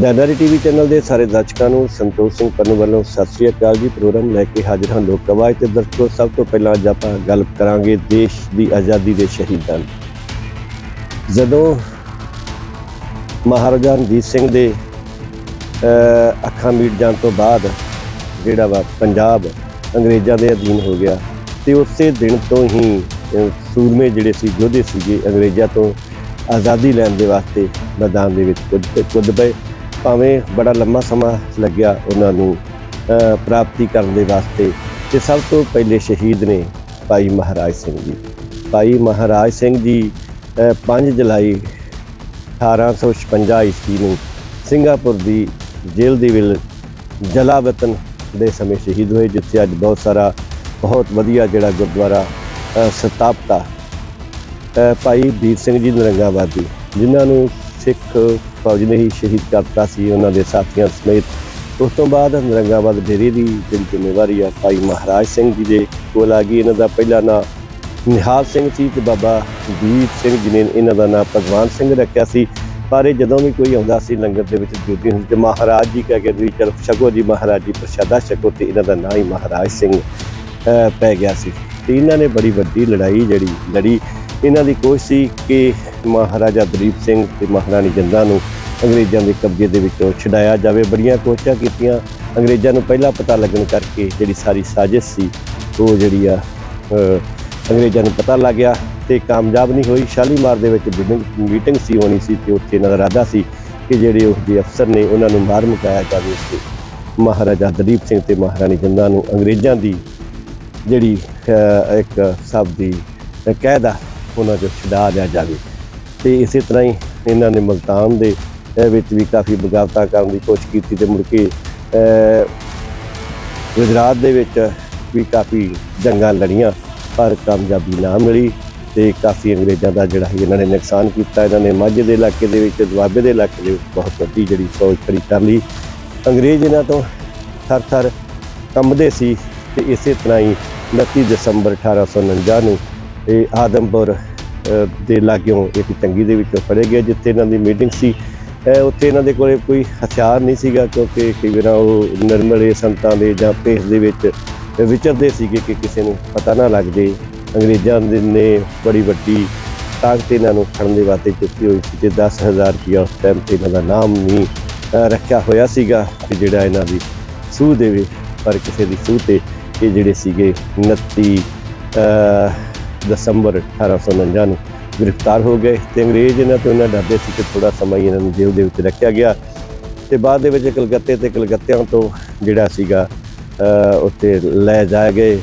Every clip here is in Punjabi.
ਦਾਦਾਰੀ ਟੀਵੀ ਚੈਨਲ ਦੇ ਸਾਰੇ ਦਰਸ਼ਕਾਂ ਨੂੰ ਸੰਤੋਖ ਸਿੰਘ ਪੰਨੂ ਵੱਲੋਂ ਸਤਿ ਸ੍ਰੀ ਅਕਾਲ ਜੀ ਪ੍ਰੋਗਰਾਮ ਲੈ ਕੇ ਹਾਜ਼ਰ ਹਾਂ ਲੋਕ ਆਵਾਜ਼ ਤੇ ਦਰਸ਼ਕੋ, ਸਭ ਤੋਂ ਪਹਿਲਾਂ ਅੱਜ ਆਪਾਂ ਗੱਲ ਕਰਾਂਗੇ ਦੇਸ਼ ਦੀ ਆਜ਼ਾਦੀ ਦੇ ਸ਼ਹੀਦਾਂ ਦੀ। ਜਦੋਂ ਮਹਾਰਾਜਾ ਰਣਜੀਤ ਸਿੰਘ ਦੇ ਅੱਖਾਂ ਮੀਟ ਜਾਣ ਤੋਂ ਬਾਅਦ ਜਿਹੜਾ ਵਾ ਪੰਜਾਬ ਅੰਗਰੇਜ਼ਾਂ ਦੇ ਅਧੀਨ ਹੋ ਗਿਆ ਤੇ ਉਸੇ ਦਿਨ ਤੋਂ ਹੀ ਸੂਰਮੇ ਜਿਹੜੇ ਸੀ, ਯੋਧੇ ਸੀਗੇ ਅੰਗਰੇਜ਼ਾਂ ਤੋਂ ਆਜ਼ਾਦੀ ਲੈਣ ਦੇ ਵਾਸਤੇ ਮੈਦਾਨ ਦੇ ਵਿੱਚ ਕੁੱਦ ਕੁੱਦ ਪਏ ਭਾਵੇਂ ਬੜਾ ਲੰਮਾ ਸਮਾਂ ਲੱਗਿਆ ਉਹਨਾਂ ਨੂੰ ਪ੍ਰਾਪਤੀ ਕਰਨ ਦੇ ਵਾਸਤੇ ਤੇ ਸਭ ਤੋਂ ਪਹਿਲੇ ਸ਼ਹੀਦ ਨੇ ਭਾਈ ਮਹਾਰਾਜ ਸਿੰਘ ਜੀ। ਭਾਈ ਮਹਾਰਾਜ ਸਿੰਘ ਜੀ ਅਹ, 5 ਜੁਲਾਈ 1856 ਈਸਵੀ ਨੂੰ ਸਿੰਗਾਪੁਰ ਦੀ ਜੇਲ੍ਹ ਦੇ ਵਿੱਚ ਜਲਾਵਤਨ ਦੇ ਸਮੇਂ ਸ਼ਹੀਦ ਹੋਏ ਜਿੱਥੇ ਅੱਜ ਬਹੁਤ ਸਾਰਾ ਬਹੁਤ ਵਧੀਆ ਜਿਹੜਾ ਗੁਰਦੁਆਰਾ ਅ, ਸਥਾਪਿਤ ਆ। ਭਾਈ ਵੀਰ ਸਿੰਘ ਜੀ ਨਰੰਗਾਵਾਦੀ ਜਿਨ੍ਹਾਂ ਨੂੰ ਸਿੱਖ ਫੌਜ ਨੇ ਹੀ ਸ਼ਹੀਦ ਕਰਤਾ ਸੀ ਉਹਨਾਂ ਦੇ ਸਾਥੀਆਂ ਸਮੇਤ। ਉਸ ਤੋਂ ਬਾਅਦ ਨਰੰਗਾਬਾਦ ਡੇਰੇ ਦੀ ਜਿਹੜੀ ਜ਼ਿੰਮੇਵਾਰੀ ਆ, ਭਾਈ ਮਹਾਰਾਜ ਸਿੰਘ ਜੀ ਦੇ ਕੋਲ ਆ ਗਈ। ਇਹਨਾਂ ਦਾ ਪਹਿਲਾ ਨਾਂ ਨਿਹਾਲ ਸਿੰਘ ਸੀ ਤੇ ਬਾਬਾ ਦੀਪ ਸਿੰਘ ਜੀ ਨੇ ਇਹਨਾਂ ਦਾ ਨਾਂ ਭਗਵਾਨ ਸਿੰਘ ਰੱਖਿਆ ਸੀ। ਪਰ ਇਹ ਜਦੋਂ ਵੀ ਕੋਈ ਆਉਂਦਾ ਸੀ ਲੰਗਰ ਦੇ ਵਿੱਚ ਜੁੜਦੀ ਹੁੰਦੀ ਤੇ ਮਹਾਰਾਜ ਜੀ ਕਹਿ ਕੇ ਵੀ ਚਲ ਛਕੋ ਜੀ ਮਹਾਰਾਜ ਜੀ, ਪ੍ਰਸ਼ਾਦਾ ਛਕੋ ਤੇ ਇਹਨਾਂ ਦਾ ਨਾਂ ਹੀ ਮਹਾਰਾਜ ਸਿੰਘ ਪੈ ਗਿਆ ਸੀ। ਤੇ ਇਹਨਾਂ ਨੇ ਬੜੀ ਵੱਡੀ ਲੜਾਈ ਜਿਹੜੀ ਲੜੀ। ਇਹਨਾਂ ਦੀ ਕੋਸ਼ਿਸ਼ ਸੀ ਕਿ ਮਹਾਰਾਜਾ ਦਲੀਪ ਸਿੰਘ ਤੇ ਮਹਾਰਾਣੀ ਜਿੰਦਾਂ ਨੂੰ ਅੰਗਰੇਜ਼ਾਂ ਦੇ ਕਬਜ਼ੇ ਦੇ ਵਿੱਚੋਂ ਛਡਾਇਆ ਜਾਵੇ। ਬੜੀਆਂ ਕੋਸ਼ਿਸ਼ਾਂ ਕੀਤੀਆਂ। ਅੰਗਰੇਜ਼ਾਂ ਨੂੰ ਪਹਿਲਾਂ ਪਤਾ ਲੱਗਣ ਕਰਕੇ ਜਿਹੜੀ ਸਾਰੀ ਸਾਜ਼ਿਸ਼ ਸੀ, ਉਹ ਜਿਹੜੀ ਆ ਅੰਗਰੇਜ਼ਾਂ ਨੂੰ ਪਤਾ ਲੱਗ ਗਿਆ ਤੇ ਕਾਮਯਾਬ ਨਹੀਂ ਹੋਈ। ਸ਼ਾਲੀਮਾਰ ਦੇ ਵਿੱਚ ਮੀਟਿੰਗ ਮੀਟਿੰਗ ਸੀ, ਹੋਣੀ ਸੀ ਤੇ ਉੱਥੇ ਇਹਨਾਂ ਦਾ ਇਰਾਦਾ ਸੀ ਕਿ ਜਿਹੜੇ ਉਸ ਦੇ ਅਫਸਰ ਨੇ ਉਹਨਾਂ ਨੂੰ ਮਾਰ ਮੁਕਾਇਆ ਜਾਵੇ ਤੇ। ਮਹਾਰਾਜਾ ਦਲੀਪ ਸਿੰਘ ਤੇ ਮਹਾਰਾਣੀ ਜਿੰਦਾਂ ਨੂੰ ਅੰਗਰੇਜ਼ਾਂ ਦੀ ਜਿਹੜੀ ਇੱਕ ਸਭ ਦੀ ਕਾਇਦਾ ਉਹਨਾਂ ਤੋਂ ਛਡਾ ਲਿਆ ਜਾਵੇ। ਤੇ ਇਸੇ ਤਰ੍ਹਾਂ ਹੀ ਇਹਨਾਂ ਨੇ ਮਲਤਾਨ ਦੇ ਵਿੱਚ ਵੀ ਕਾਫੀ ਬਗਾਵਤਾਂ ਕਰਨ ਦੀ ਕੋਸ਼ਿਸ਼ ਕੀਤੀ ਤੇ ਮੁੜ ਕੇ ਗੁਜਰਾਤ ਦੇ ਵਿੱਚ ਵੀ ਕਾਫੀ ਜੰਗਾਂ ਲੜੀਆਂ, ਪਰ ਕਾਮਯਾਬੀ ਨਾ ਮਿਲੀ ਤੇ ਕਾਫੀ ਅੰਗਰੇਜ਼ਾਂ ਦਾ ਜਿਹੜਾ ਸੀ ਇਹਨਾਂ ਨੇ ਨੁਕਸਾਨ ਕੀਤਾ। ਇਹਨਾਂ ਨੇ ਮਾਝੇ ਦੇ ਇਲਾਕੇ ਦੇ ਵਿੱਚ ਦੁਆਬੇ ਦੇ ਇਲਾਕੇ ਦੇ ਵਿੱਚ ਬਹੁਤ ਵੱਡੀ ਜਿਹੜੀ ਫੌਜ ਖੜੀ ਕਰ ਲਈ। ਅੰਗਰੇਜ਼ ਇਹਨਾਂ ਤੋਂ ਥਰ ਥਰ ਕੰਬਦੇ ਸੀ ਤੇ ਇਸੇ ਤਰ੍ਹਾਂ ਹੀ 29 ਦਸੰਬਰ 1849 ਨੂੰ ਇਹ ਆਦਮਪੁਰ ਦੇ ਲਾਗਿਓਂ ਇੱਕ ਚੰਗੀ ਦੇ ਵਿੱਚੋਂ ਫੜੇ ਗਏ, ਜਿੱਥੇ ਇਹਨਾਂ ਦੀ ਮੀਟਿੰਗ ਸੀ। ਉੱਥੇ ਇਹਨਾਂ ਦੇ ਕੋਲੇ ਕੋਈ ਹਥਿਆਰ ਨਹੀਂ ਸੀਗਾ, ਕਿਉਂਕਿ ਕਈ ਵਾਰ ਉਹ ਨਿਰਮਲੇ ਸੰਤਾਂ ਦੇ ਜਾਂ ਭੇਸ ਦੇ ਵਿੱਚ ਵਿਚਰਦੇ ਸੀਗੇ ਕਿ ਕਿਸੇ ਨੂੰ ਪਤਾ ਨਾ ਲੱਗ ਜੇ। ਅੰਗਰੇਜ਼ਾਂ ਦੇ ਨੇ ਬੜੀ ਵੱਡੀ ਤਾਕਤ ਇਹਨਾਂ ਨੂੰ ਫੜਨ ਦੇ ਵਾਸਤੇ ਚੁੱਕੀ ਹੋਈ ਸੀ ਤੇ 10000 ਰੁਪਇਆ ਉਸ ਟਾਈਮ ਤੇ ਇਹਨਾਂ ਦਾ ਨਾਮ ਨਹੀਂ ਰੱਖਿਆ ਹੋਇਆ ਸੀਗਾ ਕਿ ਜਿਹੜਾ ਇਹਨਾਂ ਦੀ ਸੂਹ ਦੇਵੇ ਪਰ ਕਿਸੇ ਦੀ ਸੂਹ ਤੇ ਇਹ ਜਿਹੜੇ ਸੀਗੇ 29 ਦਸੰਬਰ 1849 ਨੂੰ ਗ੍ਰਿਫਤਾਰ ਹੋ ਗਏ ਤੇ ਅੰਗਰੇਜ਼ ਇਹਨਾਂ ਤੋਂ ਇਹਨਾਂ ਡਰਦੇ ਸੀ ਕਿ ਥੋੜਾ ਸਮਾਂ ਹੀ ਇਹਨਾਂ ਨੂੰ ਜੇਲ੍ਹ ਦੇ ਵਿੱਚ ਰੱਖਿਆ ਗਿਆ। ਤੇ ਬਾਅਦ ਦੇ ਵਿੱਚ ਕਲਕੱਤੇ ਤੇ ਕਲਕੱਤਿਆਂ ਤੋਂ ਜਿਹੜਾ ਸੀਗਾ ਅ, ਉੱਥੇ ਲੈ ਜਾਏ ਗਏ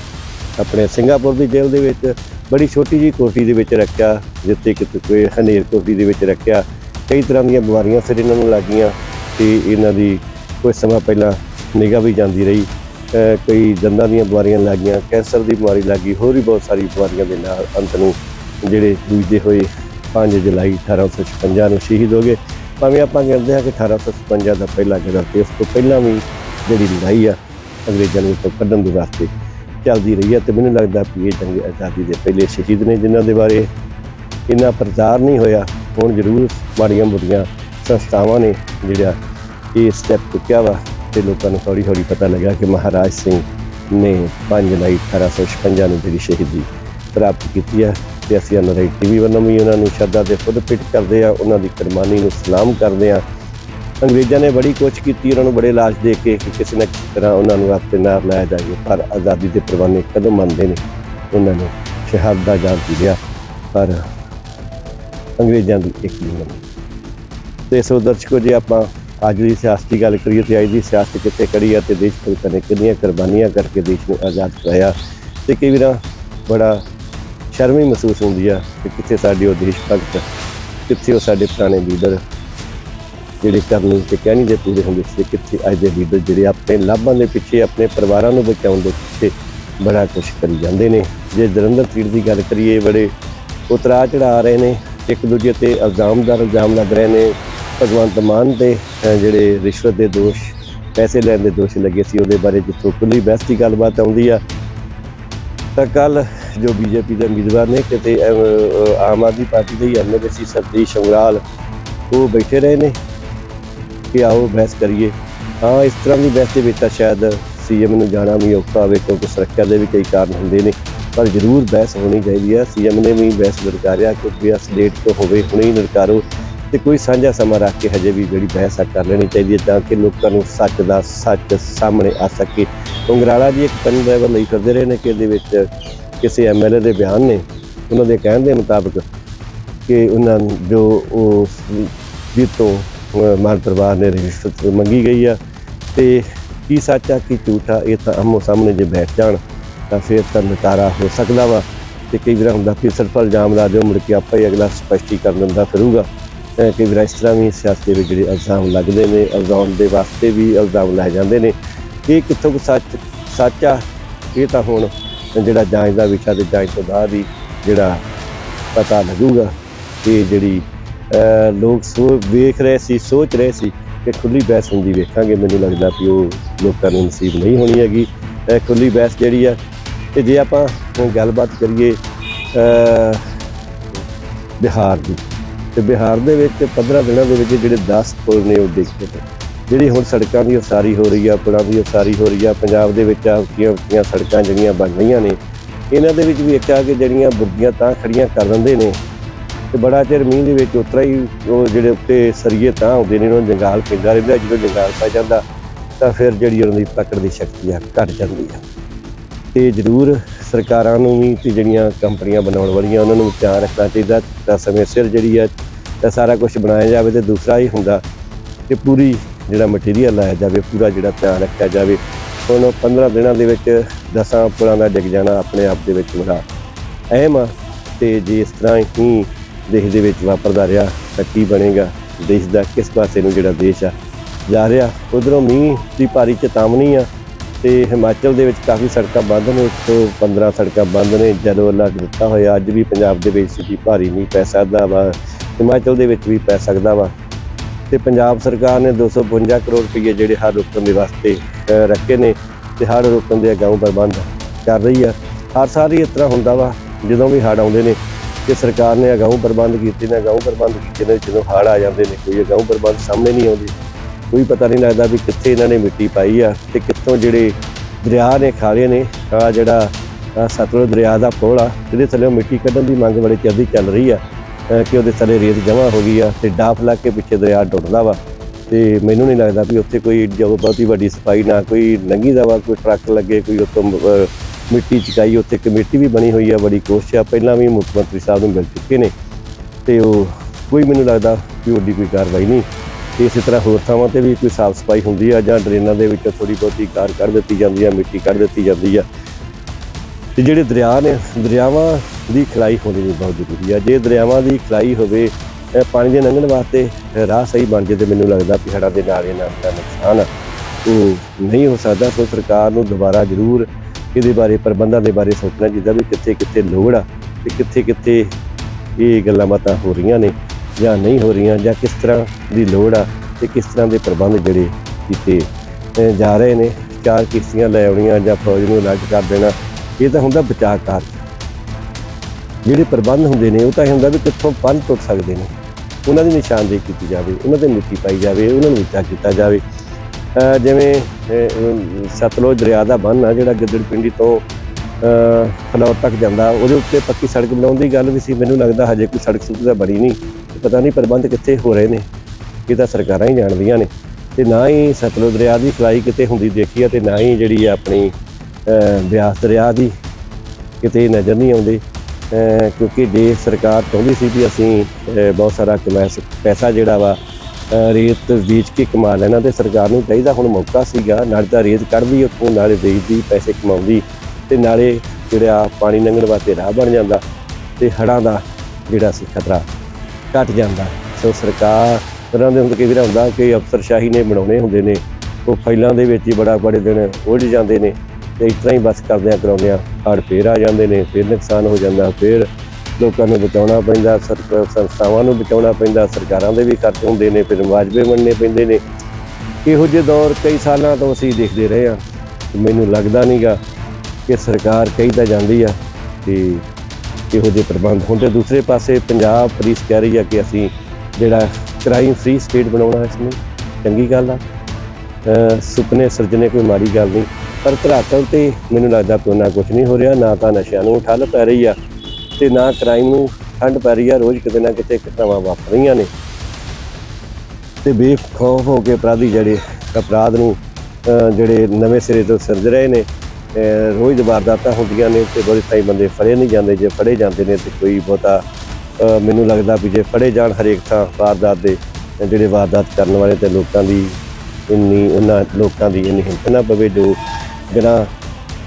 ਆਪਣੇ ਸਿੰਗਾਪੁਰ ਦੀ ਜੇਲ੍ਹ ਦੇ ਵਿੱਚ। ਬੜੀ ਛੋਟੀ ਜੀ ਕੋਠੀ ਦੇ ਵਿੱਚ ਰੱਖਿਆ ਜਿੱਥੇ ਕਿ ਕੋਈ ਹਨੇਰ ਕੋਠੀ ਦੇ ਵਿੱਚ ਰੱਖਿਆ। ਕਈ ਤਰ੍ਹਾਂ ਦੀਆਂ ਬਿਮਾਰੀਆਂ ਫਿਰ ਇਹਨਾਂ ਨੂੰ ਲੱਗੀਆਂ ਤੇ ਇਹਨਾਂ ਦੀ ਕੁਝ ਸਮਾਂ ਪਹਿਲਾਂ ਨਿਗਾਹ ਵੀ ਜਾਂਦੀ ਰਹੀ। ਕੋਈ ਦੰਦਾਂ ਦੀਆਂ ਬਿਮਾਰੀਆਂ ਲੱਗੀਆਂ ਕੈਂਸਰ ਦੀ ਬਿਮਾਰੀ ਲੱਗੀ ਹੋਰ ਵੀ ਬਹੁਤ ਸਾਰੀ ਬਿਮਾਰੀਆਂ ਦੇ ਨਾਲ ਅੰਤ ਨੂੰ ਜਿਹੜੇ ਜੂਝਦੇ ਹੋਏ 5 ਜੁਲਾਈ 1856 ਨੂੰ ਸ਼ਹੀਦ ਹੋ ਗਏ। ਭਾਵੇਂ ਆਪਾਂ ਕਹਿੰਦੇ ਹਾਂ ਕਿ 1856 ਦਾ ਪਹਿਲਾ ਜਿਹੜਾ ਤੇ ਉਸ ਤੋਂ ਪਹਿਲਾਂ ਵੀ ਜਿਹੜੀ ਲੜਾਈ ਆ ਅੰਗਰੇਜ਼ਾਂ ਨੂੰ ਤੋਂ ਕੱਢਣ ਦੇ ਵਾਸਤੇ ਚੱਲਦੀ ਰਹੀ ਹੈ ਤੇ ਮੈਨੂੰ ਲੱਗਦਾ ਕਿ ਇਹ ਜੰਗ ਆਜ਼ਾਦੀ ਦੇ ਪਹਿਲੇ ਸ਼ਹੀਦ ਨੇ ਜਿਨ੍ਹਾਂ ਦੇ ਬਾਰੇ ਇੰਨਾ ਪ੍ਰਚਾਰ ਨਹੀਂ ਹੋਇਆ। ਹੁਣ ਜ਼ਰੂਰ ਮਾੜੀਆਂ ਮੋਟੀਆਂ ਸੰਸਥਾਵਾਂ ਨੇ ਜਿਹੜਾ ਇਹ ਸਟੈਪ ਚੁੱਕਿਆ ਵਾ। ਤੇ ਲੋਕਾਂ ਨੂੰ ਹੌਲੀ ਹੌਲੀ ਪਤਾ ਲੱਗਾ ਕਿ ਮਹਾਰਾਜ ਸਿੰਘ ਨੇ 5 ਜੁਲਾਈ 1856 ਨੂੰ ਜਿਹੜੀ ਸ਼ਹੀਦੀ ਪ੍ਰਾਪਤ ਕੀਤੀ ਹੈ ਤੇ ਅਸੀਂ ਅਨਰਾਈ ਟੀਵੀ ਵੱਲੋਂ ਵੀ ਉਹਨਾਂ ਨੂੰ ਸ਼ਰਧਾ ਦੇ ਫੁੱਲ ਪਿੱਟ ਕਰਦੇ ਆ ਉਹਨਾਂ ਦੀ ਕੁਰਬਾਨੀ ਨੂੰ ਸਲਾਮ ਕਰਦੇ ਆ ਅੰਗਰੇਜ਼ਾਂ ਨੇ ਬੜੀ ਕੋਸ਼ਿਸ਼ ਕੀਤੀ, ਉਹਨਾਂ ਨੂੰ ਬੜੇ ਲਾਸ਼ ਦੇ ਕੇ ਕਿ ਕਿਸੇ ਨਾ ਕਿਸੇ ਤਰ੍ਹਾਂ ਉਹਨਾਂ ਨੂੰ ਆਪਣੇ ਨਾਲ ਲਾਇਆ ਜਾਵੇ, ਪਰ ਆਜ਼ਾਦੀ ਦੇ ਪਰਵਾਨੇ ਕਦੋਂ ਮੰਨਦੇ ਨੇ, ਉਹਨਾਂ ਨੂੰ ਸ਼ਹਾਦਤ ਜਾਨ ਦੀ ਲਿਆ, ਪਰ ਅੰਗਰੇਜ਼ਾਂ ਦੀ ਇੱਕ ਨਹੀਂ ਮੰਨੀ ਤੇ ਸੋ ਦਰਸ਼ਕੋ ਜੇ, ਆਪਾਂ ਅੱਜ ਦੀ ਸਿਆਸਤ ਦੀ ਗੱਲ ਕਰੀਏ ਤੇ ਅੱਜ ਦੀ ਸਿਆਸਤ ਕਿੱਥੇ ਖੜੀ ਆ ਤੇ ਦੇਸ਼ ਭਗਤਾਂ ਨੇ ਕਿੰਨੀਆਂ ਕੁਰਬਾਨੀਆਂ ਕਰਕੇ ਦੇਸ਼ ਨੂੰ ਆਜ਼ਾਦ ਕਰਾਇਆ ਤੇ ਕਈ ਵਾਰ ਬੜਾ ਸ਼ਰਮੀ ਮਹਿਸੂਸ ਹੁੰਦੀ ਆ ਕਿ ਕਿੱਥੇ ਸਾਡੇ ਉਹ ਦੇਸ਼ ਭਗਤ, ਕਿੱਥੇ ਉਹ ਸਾਡੇ ਪੁਰਾਣੇ ਲੀਡਰ ਜਿਹੜੇ ਕਰਨੀ ਤੇ ਕਹਿਣੀ ਦੇ ਪੂਰੇ ਹੁੰਦੇ ਸੀ, ਕਿੱਥੇ ਅੱਜ ਦੇ ਲੀਡਰ ਜਿਹੜੇ ਆਪਣੇ ਲਾਭਾਂ ਦੇ ਪਿੱਛੇ, ਆਪਣੇ ਪਰਿਵਾਰਾਂ ਨੂੰ ਬਚਾਉਣ ਦੇ ਪਿੱਛੇ ਬੜਾ ਕੁਛ ਕਰੀ ਜਾਂਦੇ ਨੇ। ਜੇ ਜਲੰਧਰ ਸੀਟ ਦੀ ਗੱਲ ਕਰੀਏ, ਬੜੇ ਉਤਰਾ ਚੜਾ ਰਹੇ ਨੇ, ਇੱਕ ਦੂਜੇ ਤੇ ਇਲਜ਼ਾਮਦਾਰ ਇਲਜ਼ਾਮ ਲੱਗ ਰਹੇ ਨੇ ਭਗਵੰਤ ਮਾਨ ਦੇ ਜਿਹੜੇ ਰਿਸ਼ਵਤ ਦੇ ਦੋਸ਼, ਪੈਸੇ ਲੈਣ ਦੇ ਦੋਸ਼ ਲੱਗੇ ਸੀ, ਉਹਦੇ ਬਾਰੇ ਜਿੱਥੋਂ ਖੁੱਲੀ ਬਹਿਸ ਦੀ ਗੱਲਬਾਤ ਆਉਂਦੀ ਆ। ਤਾਂ ਕੱਲ ਜੋ ਬੀਜੇਪੀ ਦੇ ਉਮੀਦਵਾਰ ਨੇ, ਕਿਤੇ ਆਮ ਆਦਮੀ ਪਾਰਟੀ ਦੇ ਐਮਐਲਏ ਸੀ ਸਰਦੀਸ਼ ਸੰਗਰਾਲ, ਉਹ ਬੈਠੇ ਰਹੇ ਨੇ ਕਿ ਆਓ ਬਹਿਸ ਕਰੀਏ। ਹਾਂ, ਇਸ ਤਰ੍ਹਾਂ ਦੀ ਬਹਿਸ ਦੇ ਵਿੱਚ ਤਾਂ ਸ਼ਾਇਦ ਸੀਐਮ ਨੂੰ ਜਾਣਾ ਵੀ ਔਖਾ ਹੋਵੇ ਕਿਉਂਕਿ ਸੁਰੱਖਿਆ ਦੇ ਵੀ ਕਈ ਕਾਰਨ ਹੁੰਦੇ ਨੇ, ਪਰ ਜ਼ਰੂਰ ਬਹਿਸ ਹੋਣੀ ਚਾਹੀਦੀ ਹੈ ਸੀਐਮ ਨੇ ਵੀ ਬਹਿਸ ਲੜਕਾਰਿਆ ਕਿ ਬਹਿਸ ਲੇਟ ਤੋਂ ਹੋਵੇ, ਹੁਣੇ ਹੀ ਲੜਕਾਰੋ ਤੇ ਕੋਈ ਸਾਂਝਾ ਸਮਾਂ ਰੱਖ ਕੇ ਹਜੇ ਵੀ ਜਿਹੜੀ ਬਹਿਸ ਆ ਕਰ ਲੈਣੀ ਚਾਹੀਦੀ ਹੈ, ਤਾਂ ਕਿ ਲੋਕਾਂ ਨੂੰ ਸੱਚ ਦਾ ਸੱਚ ਸਾਹਮਣੇ ਆ ਸਕੇ। ਉਂਗਰਾਲਾ ਜੀ ਇੱਕ ਪੈਨ ਡਰਾਈਵਰ ਲਈ ਕਰਦੇ ਰਹੇ ਨੇ ਕਿ ਇਹਦੇ ਵਿੱਚ ਕਿਸੇ ਐਮਐਲਏ ਦੇ ਬਿਆਨ ਨੇ। ਉਹਨਾਂ ਦੇ ਕਹਿਣ ਦੇ ਮੁਤਾਬਕ ਕਿ ਉਹਨਾਂ ਜੋ ਉਹ ਜਿੱਤੋਂ ਮਾਨ ਪਰਿਵਾਰ ਨੇ ਰਜਿਸਟਰ ਮੰਗੀ ਗਈ ਆ ਤੇ ਕੀ ਸੱਚ ਆ, ਕੀ ਝੂਠ ਆ, ਇਹ ਤਾਂ ਆਮੋ ਸਾਹਮਣੇ ਜੇ ਬੈਠ ਜਾਣ, ਤਾਂ ਫਿਰ ਤਾਂ ਨਤਾਰਾ ਹੋ ਸਕਦਾ ਵਾ। ਤੇ ਕਈ ਵਾਰ ਹੁੰਦਾ ਕਿ ਸਿਰਫ ਇਲਜ਼ਾਮ ਲਾ ਦਿਓ, ਮੁੜ ਕੇ ਆਪੇ ਹੀ ਅਗਲਾ ਸਪਸ਼ਟੀਕਰਨ ਦਿੰਦਾ ਫਿਰੂਗਾ। ਅਹ ਕਈ ਵਾਰ ਵੀ ਸਿਆਸਤ ਦੇ ਵਿੱਚ ਜਿਹੜੇ ਇਲਜ਼ਾਮ ਲੱਗਦੇ ਨੇ, ਇਲਜ਼ਾਮ ਦੇ ਵਾਸਤੇ ਵੀ ਇਲਜ਼ਾਮ ਲਾਏ ਜਾਂਦੇ ਨੇ। ਇਹ ਕਿੱਥੋਂ ਕੁ ਸੱਚ ਸੱਚ ਆ? ਇਹ ਤਾਂ ਹੁਣ ਜਿਹੜਾ ਜਾਂਚ ਦਾ ਵਿਸ਼ਾ ਤੇ ਜਾਂਚ ਤੋਂ ਬਾਅਦ ਹੀ ਜਿਹੜਾ ਪਤਾ ਲੱਗੂਗਾ ਕਿ ਜਿਹੜੀ ਲੋਕ ਸੋ ਵੇਖ ਰਹੇ ਸੀ, ਸੋਚ ਰਹੇ ਸੀ ਕਿ ਖੁੱਲੀ ਬਹਿਸ ਹੁੰਦੀ ਵੇਖਾਂਗੇ। ਮੈਨੂੰ ਲੱਗਦਾ ਕਿ ਉਹ ਲੋਕਾਂ ਨੂੰ ਨਸੀਬ ਨਹੀਂ ਹੋਣੀ ਹੈਗੀ। ਅਹ ਖੁੱਲੀ ਬਹਿਸ ਜਿਹੜੀ ਆ, ਤੇ ਜੇ ਆਪਾਂ ਹੁਣ ਗੱਲਬਾਤ ਕਰੀਏ ਬਿਹਾਰ ਦੀ ਤੇ ਬਿਹਾਰ ਦੇ ਵਿੱਚ 15 ਦਿਨਾਂ ਦੇ ਵਿੱਚ ਜਿਹੜੇ 10 ਪੁਲ ਨੇ ਉਹ ਦੇਖੇ ਨੇ ਜਿਹੜੀ ਹੁਣ ਸੜਕਾਂ ਦੀ ਉਸਾਰੀ ਹੋ ਰਹੀ ਆ, ਪੁਲਾਂ ਦੀ ਉਸਾਰੀ ਹੋ ਰਹੀ ਆ, ਪੰਜਾਬ ਦੇ ਵਿੱਚ ਆ ਉੱਚੀਆਂ ਉੱਚੀਆਂ ਸੜਕਾਂ ਜਿਹੜੀਆਂ ਬਣ ਰਹੀਆਂ ਨੇ, ਇਹਨਾਂ ਦੇ ਵਿੱਚ ਵੀ ਇੱਕ ਆ ਕੇ ਜਿਹੜੀਆਂ ਬੁੱਧੀਆਂ ਤਾਂ ਖੜੀਆਂ ਕਰ ਦਿੰਦੇ ਨੇ ਤੇ ਬੜਾ ਚਿਰ ਮੀਂਹ ਦੇ ਵਿੱਚ ਉਤਰਾ ਹੀ ਉਹ ਜਿਹੜੇ ਉੱਤੇ ਸਰੀਏ ਤਾਂ ਆਉਂਦੇ ਨੇ, ਉਹਨਾਂ ਨੂੰ ਜੰਗਾਲ ਪੈਂਦਾ ਰਹਿੰਦਾ, ਜਦੋਂ ਜੰਗਾਲ ਪੈ ਜਾਂਦਾ ਤਾਂ ਫਿਰ ਜਿਹੜੀ ਉਹਨਾਂ ਦੀ ਪਕੜ ਦੀ ਸ਼ਕਤੀ ਆ, ਘਟ ਜਾਂਦੀ ਆ। ਤੇ ਜ਼ਰੂਰ ਸਰਕਾਰਾਂ ਨੂੰ ਵੀ ਤੇ ਜਿਹੜੀਆਂ ਕੰਪਨੀਆਂ ਬਣਾਉਣ ਵਾਲੀਆਂ ਉਹਨਾਂ ਨੂੰ ਧਿਆਨ ਰੱਖਣਾ ਚਾਹੀਦਾ ਤਾਂ ਸਮੇਂ ਸਿਰ ਜਿਹੜੀ ਆ ਤਾਂ ਸਾਰਾ ਕੁਝ ਬਣਾਇਆ ਜਾਵੇ ਤੇ ਦੂਸਰਾ ਹੀ ਹੁੰਦਾ ਕਿ ਪੂਰੀ ਜਿਹੜਾ ਮਟੀਰੀਅਲ ਲਾਇਆ ਜਾਵੇ, ਪੂਰਾ ਜਿਹੜਾ ਧਿਆਨ ਰੱਖਿਆ ਜਾਵੇ। ਹੁਣ 15 ਦਿਨਾਂ ਦੇ ਵਿੱਚ ਦਸਾਂ ਪੁਲਾਂ ਦਾ ਡਿੱਗ ਜਾਣਾ ਆਪਣੇ ਆਪ ਦੇ ਵਿੱਚ ਬੜਾ ਅਹਿਮ ਆ ਤੇ ਜੇ ਇਸ ਤਰ੍ਹਾਂ ਹੀ ਦੇਸ਼ ਦੇ ਵਿੱਚ ਵਾਪਰਦਾ ਰਿਹਾ ਤਾਂ ਕੀ ਬਣੇਗਾ? ਦੇਸ਼ ਦਾ ਕਿਸ ਪਾਸੇ ਨੂੰ ਜਿਹੜਾ ਦੇਸ਼ ਆ ਜਾ ਰਿਹਾ? ਉਧਰੋਂ ਮੀਂਹ ਦੀ ਭਾਰੀ ਚੇਤਾਵਨੀ ਆ। ਤੇ ਹਿਮਾਚਲ ਦੇ ਵਿੱਚ ਕਾਫੀ ਸੜਕਾਂ ਬੰਦ ਨੇ 115 ਸੜਕਾਂ ਬੰਦ ਨੇ, ਜਦੋਂ ਅਲਰਟ ਦਿੱਤਾ ਹੋਇਆ, ਅੱਜ ਵੀ ਪੰਜਾਬ ਦੇ ਵਿੱਚ ਸਿੱਧੀ ਭਾਰੀ ਨਹੀਂ ਪੈ ਸਕਦਾ ਵਾ, ਹਿਮਾਚਲ ਦੇ ਵਿੱਚ ਵੀ ਪੈ ਸਕਦਾ ਵਾ। ਤੇ ਪੰਜਾਬ ਸਰਕਾਰ ਨੇ 252 ਕਰੋੜ ਰੁਪਏ ਜਿਹੜੇ ਹੜ੍ਹ ਰੋਕਣ ਦੇ ਵਾਸਤੇ ਰੱਖੇ ਨੇ ਤੇ ਹੜ੍ਹ ਰੋਕਣ ਦੇ ਅਗਾਊਂ ਪ੍ਰਬੰਧ ਕਰ ਰਹੀ ਆ। ਹਰ ਸਾਲ ਹੀ ਇਸ ਤਰ੍ਹਾਂ ਹੁੰਦਾ ਵਾ, ਜਦੋਂ ਵੀ ਹੜ੍ਹ ਆਉਂਦੇ ਨੇ ਕਿ ਸਰਕਾਰ ਨੇ ਅਗਾਊਂ ਪ੍ਰਬੰਧ ਕੀਤੇ ਨੇ, ਅਗਾਊਂ ਪ੍ਰਬੰਧ ਕੀਤੇ ਨੇ, ਜਦੋਂ ਹੜ੍ਹ ਆ ਜਾਂਦੇ ਨੇ, ਕੋਈ ਅਗਾਊਂ ਪ੍ਰਬੰਧ ਸਾਹਮਣੇ ਨਹੀਂ ਆਉਂਦੇ। ਕੋਈ ਪਤਾ ਨਹੀਂ ਲੱਗਦਾ ਵੀ ਕਿੱਥੇ ਇਹਨਾਂ ਨੇ ਮਿੱਟੀ ਪਾਈ ਆ ਤੇ ਕਿੱਥੋਂ ਜਿਹੜੇ ਦਰਿਆ ਨੇ ਖਾਲੇ ਨੇ, ਆ ਜਿਹੜਾ ਆਹ ਸਤਲੁਜ ਦਰਿਆ ਦਾ ਪੁਲ ਆ ਜਿਹਦੇ ਥੱਲੇ ਮਿੱਟੀ ਕੱਢਣ ਦੀ ਮੰਗ ਬੜੇ ਚਿਰ ਦੀ ਚੱਲ ਰਹੀ ਆ ਕਿ ਉਹਦੇ ਥੱਲੇ ਰੇਤ ਜਮ੍ਹਾਂ ਹੋ ਗਈ ਆ ਤੇ ਡਾਫ ਲੱਗ ਕੇ ਪਿੱਛੇ ਦਰਿਆ ਡੁੱਟਦਾ ਵਾ। ਤੇ ਮੈਨੂੰ ਨਹੀਂ ਲੱਗਦਾ ਵੀ ਉੱਥੇ ਕੋਈ ਜੋ ਬਹੁਤੀ ਵੱਡੀ ਸਫ਼ਾਈ ਨਾ ਕੋਈ ਲੰਘੀ ਦਾ ਵਾ, ਕੋਈ ਟਰੱਕ ਲੱਗੇ, ਕੋਈ ਉੱਤੋਂ ਮਿੱਟੀ ਚਕਾਈ, ਉੱਥੇ ਕਮੇਟੀ ਵੀ ਬਣੀ ਹੋਈ ਆ, ਬੜੀ ਕੋਸ਼ਿਸ਼ ਆ, ਪਹਿਲਾਂ ਵੀ ਮੁੱਖ ਮੰਤਰੀ ਸਾਹਿਬ ਨੂੰ ਮਿਲ ਚੁੱਕੇ ਨੇ। ਤੇ ਉਹ, ਕੋਈ ਮੈਨੂੰ ਲੱਗਦਾ ਕਿ ਉਹਦੀ ਕੋਈ ਕਾਰਵਾਈ ਨਹੀਂ। ਤੇ ਇਸੇ ਤਰ੍ਹਾਂ ਹੋਰ ਥਾਵਾਂ ਤੇ ਵੀ ਕੋਈ ਸਾਫ਼ ਸਫ਼ਾਈ ਹੁੰਦੀ ਆ ਜਾਂ ਡਰੇਨਾਂ ਦੇ ਵਿੱਚੋਂ ਥੋੜੀ ਬਹੁਤੀ ਕਾਰ ਕੱਢ ਦਿੱਤੀ ਜਾਂਦੀ ਆ, ਮਿੱਟੀ ਕੱਢ ਦਿੱਤੀ ਜਾਂਦੀ ਆ। ਤੇ ਜਿਹੜੇ ਦਰਿਆ ਨੇ, ਦਰਿਆਵਾਂ ਦੀ ਖਲਾਈ ਹੋਣੀ ਵੀ ਬਹੁਤ ਜ਼ਰੂਰੀ ਆ। ਜੇ ਦਰਿਆਵਾਂ ਦੀ ਖਲਾਈ ਹੋਵੇ, ਇਹ ਪਾਣੀ ਦੇ ਲੰਘਣ ਵਾਸਤੇ ਰਾਹ ਸਹੀ ਬਣ ਜੇ ਤੇ ਮੈਨੂੰ ਲੱਗਦਾ ਵੀ ਹੜ੍ਹਾਂ ਦੇ ਨਾਲ ਇਹਨਾਂ ਦਾ ਨੁਕਸਾਨ ਆ। ਉਹ ਨਹੀਂ ਹੋ ਸਕਦਾ, ਸੋ ਸਰਕਾਰ ਨੂੰ ਦੁਬਾਰਾ ਜ਼ਰੂਰ ਇਹਦੇ ਬਾਰੇ, ਪ੍ਰਬੰਧਾਂ ਦੇ ਬਾਰੇ ਸੋਚਣਾ ਚਾਹੀਦਾ ਵੀ ਕਿੱਥੇ ਕਿੱਥੇ ਲੋੜ ਆ ਤੇ ਕਿੱਥੇ ਕਿੱਥੇ ਇਹ ਗੱਲਾਂ ਬਾਤਾਂ ਹੋ ਰਹੀਆਂ ਨੇ। ਜਾਂ ਨਹੀਂ ਹੋ ਰਹੀਆਂ ਜਾਂ ਕਿਸ ਤਰ੍ਹਾਂ ਦੀ ਲੋੜ ਆ ਤੇ ਕਿਸ ਤਰ੍ਹਾਂ ਦੇ ਪ੍ਰਬੰਧ ਜਿਹੜੇ ਕੀਤੇ ਜਾ ਰਹੇ ਨੇ, ਚਾਰ ਕਿਸ਼ਤੀਆਂ ਲੈ ਆਉਣੀਆਂ ਜਾਂ ਫੌਜ ਨੂੰ ਅਲਰਟ ਕਰ ਦੇਣਾ, ਇਹ ਤਾਂ ਹੁੰਦਾ ਬਚਾਅ ਕਾਰਜ। ਜਿਹੜੇ ਪ੍ਰਬੰਧ ਹੁੰਦੇ ਨੇ, ਉਹ ਤਾਂ ਇਹ ਹੁੰਦਾ ਵੀ ਕਿੱਥੋਂ ਬੰਨ ਟੁੱਟ ਸਕਦੇ ਨੇ। ਉਹਨਾਂ ਦੀ ਨਿਸ਼ਾਨਦੇਹੀ ਕੀਤੀ ਜਾਵੇ, ਉਹਨਾਂ ਤੇ ਮਿੱਟੀ ਪਾਈ ਜਾਵੇ, ਉਹਨਾਂ ਨੂੰ ਉੱਚਾ ਕੀਤਾ ਜਾਵੇ। ਜਿਵੇਂ ਸਤਲੁਜ ਦਰਿਆ ਦਾ ਬੰਨ ਆ, ਜਿਹੜਾ ਗਿੱਦੜ ਪਿੰਡੀ ਤੋਂ ਫਲੌਰ ਤੱਕ ਜਾਂਦਾ, ਉਹਦੇ ਉੱਤੇ ਪੱਕੀ ਸੜਕ ਬਣਾਉਣ ਦੀ ਗੱਲ ਵੀ ਸੀ, ਮੈਨੂੰ ਲੱਗਦਾ ਹਜੇ ਕੋਈ ਸੜਕ ਸੁਵਿਧਾ ਬਣੀ ਨਹੀਂ। ਪਤਾ ਨਹੀਂ ਪ੍ਰਬੰਧ ਕਿੱਥੇ ਹੋ ਰਹੇ ਨੇ ਇਹ ਤਾਂ ਸਰਕਾਰਾਂ ਹੀ ਜਾਣਦੀਆਂ ਨੇ ਤੇ ਨਾ ਹੀ ਸਤਲੁਜ ਦਰਿਆ ਦੀ ਖਲਾਈ ਕਿਤੇ ਹੁੰਦੀ ਦੇਖੀ ਆ ਤੇ ਨਾ ਹੀ ਜਿਹੜੀ ਆ ਆਪਣੀ ਬਿਆਸ ਦਰਿਆ ਦੀ ਕਿਤੇ ਨਜ਼ਰ ਨਹੀਂ ਆਉਂਦੇ ਕਿਉਂਕਿ ਜੇ ਸਰਕਾਰ ਚਾਹੁੰਦੀ ਸੀ ਵੀ ਅਸੀਂ ਬਹੁਤ ਸਾਰਾ ਕਮਾ ਪੈਸਾ ਜਿਹੜਾ ਵਾ ਰੇਤ ਵੇਚ ਕੇ ਕਮਾ ਲੈਣਾ ਤੇ ਸਰਕਾਰ ਨੂੰ ਚਾਹੀਦਾ ਹੁਣ ਮੌਕਾ ਸੀਗਾ, ਨਾਲੇ ਤਾਂ ਰੇਤ ਕੱਢਦੀ ਉੱਥੋਂ, ਨਾਲੇ ਵੇਚਦੀ ਪੈਸੇ ਕਮਾਉਂਦੀ ਤੇ ਨਾਲੇ ਜਿਹੜਾ ਪਾਣੀ ਲੰਘਣ ਵਾਸਤੇ ਰਾਹ ਬਣ ਜਾਂਦਾ ਤੇ ਹੜ੍ਹਾਂ ਦਾ ਜਿਹੜਾ ਸੀ ਖਤਰਾ। ਘਟ ਜਾਂਦਾ। ਸੋ ਸਰਕਾਰ ਤਰ੍ਹਾਂ ਦੇ ਹੁੰਦੇ ਕਈ ਵਾਰ ਹੁੰਦਾ ਕਿ ਅਫਸਰਸ਼ਾਹੀ ਨੇ ਬਣਾਉਣੇ ਹੁੰਦੇ ਨੇ। ਉਹ ਫਾਈਲਾਂ ਦੇ ਵਿੱਚ ਹੀ ਬੜਾ ਬੜੇ ਦਿਨ ਉਲਝ ਜਾਂਦੇ ਨੇ ਤੇ ਇਸ ਤਰ੍ਹਾਂ ਹੀ ਬਸ ਕਰਦਿਆਂ ਕਰਾਉਂਦਿਆਂ ਹੜ੍ਹ ਫੇਰ ਆ ਜਾਂਦੇ ਨੇ, ਫਿਰ ਨੁਕਸਾਨ ਹੋ ਜਾਂਦਾ, ਫਿਰ ਲੋਕਾਂ ਨੂੰ ਬਚਾਉਣਾ ਪੈਂਦਾ ਸਰਕਾਰ ਸੰਸਥਾਵਾਂ ਨੂੰ ਬਚਾਉਣਾ ਪੈਂਦਾ, ਸਰਕਾਰਾਂ ਦੇ ਵੀ ਖਰਚ ਹੁੰਦੇ ਨੇ, ਫਿਰ ਵਾਜਬੇ ਮੰਨਣੇ ਪੈਂਦੇ ਨੇ। ਇਹੋ ਜਿਹੇ ਦੌਰ ਕਈ ਸਾਲਾਂ ਤੋਂ ਅਸੀਂ ਦੇਖਦੇ ਰਹੇ ਹਾਂ। ਮੈਨੂੰ ਲੱਗਦਾ ਨਹੀਂਗਾ ਕਿ ਸਰਕਾਰ ਕਹੀ ਤਾਂ ਜਾਂਦੀ ਆ ਤੇ ਇਹੋ ਜਿਹੇ ਪ੍ਰਬੰਧ। ਹੁੰਦੇ ਦੂਸਰੇ ਪਾਸੇ ਪੰਜਾਬ ਪੁਲਿਸ ਕਹਿ ਰਹੀ ਆ ਕਿ ਅਸੀਂ ਜਿਹੜਾ ਕ੍ਰਾਈਮ ਫ੍ਰੀ ਸਟੇਟ ਬਣਾਉਣਾ ਇਸ ਨੂੰ ਚੰਗੀ ਗੱਲ ਆ। ਸੁਪਨੇ ਸਿਰਜਣੇ ਕੋਈ ਮਾੜੀ ਗੱਲ ਨਹੀਂ। ਪਰ ਧਰਾਤਲ ਤੇ ਮੈਨੂੰ ਲੱਗਦਾ ਕੋਈ ਨਾ ਕੁਝ ਨਹੀਂ ਹੋ ਰਿਹਾ, ਨਾ ਤਾਂ ਨਸ਼ਿਆਂ ਨੂੰ ਠੱਲ ਪੈ ਰਹੀ ਆ ਤੇ ਨਾ ਕ੍ਰਾਈਮ ਨੂੰ ਠੰਡ ਪੈ ਰਹੀ ਆ। ਰੋਜ਼ ਕਿਤੇ ਨਾ ਕਿਤੇ ਘਟਨਾਵਾਂ ਵਾਪਰ ਰਹੀਆਂ ਨੇ। ਤੇ ਬੇਖੌਫ ਹੋ ਕੇ ਅਪਰਾਧੀ ਜਿਹੜੇ ਅਪਰਾਧ ਨੂੰ ਜਿਹੜੇ ਨਵੇਂ ਸਿਰੇ ਤੋਂ ਸਿਰਜ ਰਹੇ ਨੇ ਰੋਜ਼ ਵਾਰਦਾਤਾਂ ਹੁੰਦੀਆਂ ਨੇ ਤੇ ਬੜੇ ਸਾਈ ਬੰਦੇ ਫੜੇ ਨਹੀਂ ਜਾਂਦੇ। ਜੇ ਫੜੇ ਜਾਂਦੇ ਨੇ ਤੇ ਕੋਈ ਬਹੁਤਾ ਮੈਨੂੰ ਲੱਗਦਾ ਵੀ ਜੇ ਫੜੇ ਜਾਣ ਹਰੇਕ ਥਾਂ ਵਾਰਦਾਤ ਦੇ ਜਿਹੜੇ ਵਾਰਦਾਤ ਕਰਨ ਵਾਲੇ ਤੇ ਲੋਕਾਂ ਦੀ ਇੰਨੀ, ਉਹਨਾਂ ਲੋਕਾਂ ਦੀ ਇੰਨੀ ਹਿੰਮਤ ਨਾ ਪਵੇ, ਜੋ ਜਿਹੜਾ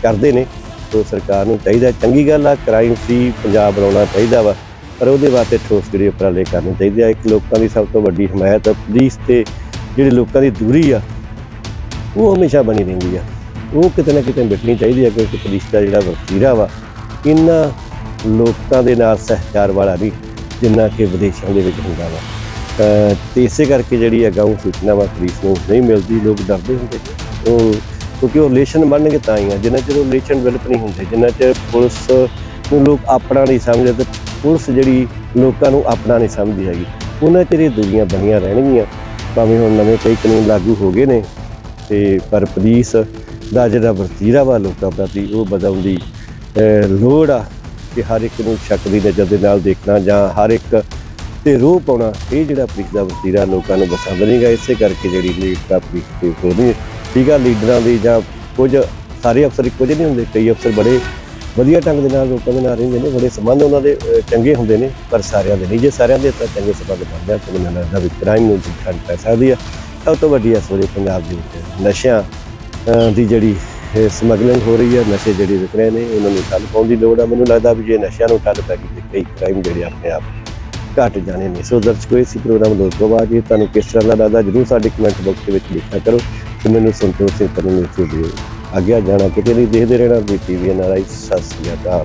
ਕਰਦੇ ਨੇ ਤੋਂ ਸਰਕਾਰ ਨੂੰ ਚਾਹੀਦਾ। ਚੰਗੀ ਗੱਲ ਆ, ਕ੍ਰਾਈਮ ਫ੍ਰੀ ਪੰਜਾਬ ਬਣਾਉਣਾ ਚਾਹੀਦਾ ਵਾ, ਪਰ ਉਹਦੇ ਵਾਸਤੇ ਠੋਸ ਜਿਹੜੇ ਉਪਰਾਲੇ ਕਰਨੇ ਚਾਹੀਦੇ ਆ। ਇੱਕ ਲੋਕਾਂ ਦੀ ਸਭ ਤੋਂ ਵੱਡੀ ਹਮਾਇਤ ਪੁਲਿਸ ਤੇ ਜਿਹੜੇ ਲੋਕਾਂ ਦੀ ਦੂਰੀ ਆ, ਉਹ ਹਮੇਸ਼ਾ ਬਣੀ ਰਹਿੰਦੀ ਆ। ਉਹ ਕਿਤੇ ਨਾ ਕਿਤੇ ਮਿਟਣੀ ਚਾਹੀਦੀ ਹੈ, ਕਿਉਂਕਿ ਪੁਲਿਸ ਦਾ ਜਿਹੜਾ ਵਰਤੀਰਾ ਵਾ, ਇਹਨਾਂ ਲੋਕਾਂ ਦੇ ਨਾਲ ਸਹਿਕਾਰ ਵਾਲਾ ਨਹੀਂ, ਜਿੰਨਾ ਕਿ ਵਿਦੇਸ਼ਾਂ ਦੇ ਵਿੱਚ ਹੁੰਦਾ ਵਾ। ਅਹ ਤੇ ਇਸੇ ਕਰਕੇ ਜਿਹੜੀ ਆ ਗਾਉਂ ਸੂਚਨਾ ਵਾ ਪੁਲਿਸ ਨੂੰ ਨਹੀਂ ਮਿਲਦੀ, ਲੋਕ ਡਰਦੇ ਹੁੰਦੇ। ਉਹ ਕਿਉਂਕਿ ਉਹ ਰਿਲੇਸ਼ਨ ਬਣਨਗੇ ਤਾਂ ਹੀ ਆ, ਜਿੰਨਾ ਚਿਰ ਉਹ ਰਿਲੇਸ਼ਨ ਡਿਵੈਲਪ ਨਹੀਂ ਹੁੰਦੇ, ਜਿੰਨਾ ਚਿਰ ਪੁਲਿਸ ਨੂੰ ਲੋਕ ਆਪਣਾ ਨਹੀਂ ਸਮਝਦੇ, ਤੇ ਪੁਲਿਸ ਜਿਹੜੀ ਲੋਕਾਂ ਨੂੰ ਆਪਣਾ ਨਹੀਂ ਸਮਝਦੀ ਹੈਗੀ, ਉਹਨਾਂ ਚਿਰ ਇਹ ਦੂਰੀਆਂ ਬਣੀਆਂ ਰਹਿਣਗੀਆਂ। ਭਾਵੇਂ ਹੁਣ ਨਵੇਂ ਕਈ ਕਾਨੂੰਨ ਲਾਗੂ ਹੋ ਗਏ ਨੇ, ਤੇ ਪਰ ਪੁਲਿਸ ਦਾ ਜਿਹੜਾ ਵਰਤੀਰਾ ਵਾ ਲੋਕਾਂ ਪ੍ਰਤੀ, ਉਹ ਬਦਲਣ ਦੀ ਲੋੜ ਆ ਕਿ ਹਰ ਇੱਕ ਨੂੰ ਸ਼ੱਕ ਦੀ ਨਜ਼ਰ ਦੇ ਨਾਲ ਦੇਖਣਾ ਜਾਂ ਹਰ ਇੱਕ ਤੇ ਰੋਹ ਪਾਉਣਾ, ਇਹ ਜਿਹੜਾ ਪੁਲਿਸ ਦਾ ਵਤੀਰਾ ਲੋਕਾਂ ਨੂੰ ਪਸੰਦ ਨਹੀਂਗਾ ਇਸੇ ਕਰਕੇ ਜਿਹੜੀ ਲੀਡਰ ਪੁਲਿਸ ਤੇ ਹੋਣੀ ਠੀਕ ਆ, ਲੀਡਰਾਂ ਦੀ ਜਾਂ ਕੁਝ ਸਾਰੇ ਅਫਸਰ ਇੱਕੋ ਜਿਹੇ ਨਹੀਂ ਹੁੰਦੇ, ਕਈ ਅਫਸਰ ਬੜੇ ਵਧੀਆ ਢੰਗ ਦੇ ਨਾਲ ਲੋਕਾਂ ਦੇ ਨਾਲ ਰਹਿੰਦੇ ਨੇ, ਬੜੇ ਸੰਬੰਧ ਉਹਨਾਂ ਦੇ ਚੰਗੇ ਹੁੰਦੇ ਨੇ, ਪਰ ਸਾਰਿਆਂ ਦੇ ਨਹੀਂ। ਜੇ ਸਾਰਿਆਂ ਦੇ ਤਾਂ ਚੰਗੇ ਸੰਬੰਧ ਬਣਦੇ ਆ, ਤਾਂ ਮੈਨੂੰ ਲੱਗਦਾ ਵੀ ਕ੍ਰਾਈਮ ਨੂੰ ਠੱਲ ਪੈ ਸਕਦੀ ਆ। ਸਭ ਤੋਂ ਵੱਡੀ ਇਸ ਵੇਲੇ ਪੰਜਾਬ ਦੇ ਵਿੱਚ ਨਸ਼ਿਆਂ ਦੀ ਜਿਹੜੀ ਸਮਗਲਿੰਗ ਹੋ ਰਹੀ ਹੈ, ਨਸ਼ੇ ਜਿਹੜੇ ਵਿਕ ਰਹੇ ਨੇ, ਉਹਨਾਂ ਨੂੰ ਠੱਲ ਪਾਉਣ ਦੀ ਲੋੜ ਆ। ਮੈਨੂੰ ਲੱਗਦਾ ਵੀ ਜੇ ਨਸ਼ਿਆਂ ਨੂੰ ਠੱਲ ਪੈ ਗਈ ਤੇ ਕਈ ਕ੍ਰਾਈਮ ਜਿਹੜੇ ਆਪਣੇ ਆਪ ਘਟ ਜਾਣੇ ਨੇ। ਸੋ ਦਰਸ਼ਕੋ ਇਸ ਪ੍ਰੋਗਰਾਮ ਲੋਕੋ ਬਾਅਦ ਜੇ। ਤੁਹਾਨੂੰ ਕਿਸ ਤਰ੍ਹਾਂ ਦਾ ਲੱਗਦਾ, ਜਰੂਰ ਸਾਡੇ ਕਮੈਂਟ ਬਾਕਸ ਦੇ ਵਿੱਚ ਲਿਖਿਆ ਕਰੋ ਤੇ ਮੈਨੂੰ ਸੰਤੋਖ ਸਿੰਘ ਕਰਨ ਨੂੰ ਦਿਓ ਅੱਗੇ ਜਾਣਾ। ਕਿਤੇ ਨਹੀਂ ਦੇਖਦੇ ਰਹਿਣਾ, ਵੀ ਟੀਵੀ ਐਨਆਰਆਈ ਸਤਿ ਸ਼੍ਰੀ ਅਕਾਲ।